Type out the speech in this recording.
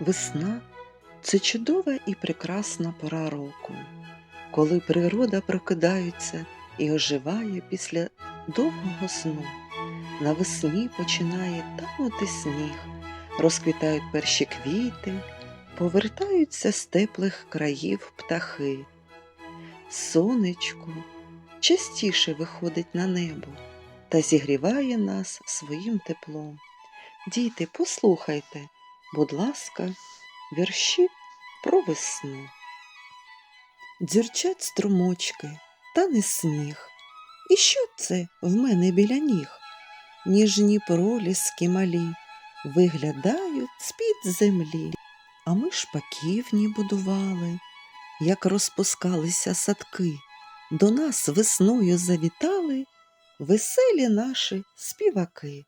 Весна це чудова і прекрасна пора року, коли природа прокидається і оживає після довгого сну. Навесні починає танути сніг, розквітають перші квіти, повертаються з теплих країв птахи. Сонечко частіше виходить на небо та зігріває нас своїм теплом. Діти, послухайте, будь ласка, вірші про весну. Дзюрчать струмочки, та не сніг. І що це в мене біля ніг? Ніжні проліски малі виглядають з-під землі, а ми шпаківні будували, як розпускалися садки, до нас весною завітали веселі наші співаки.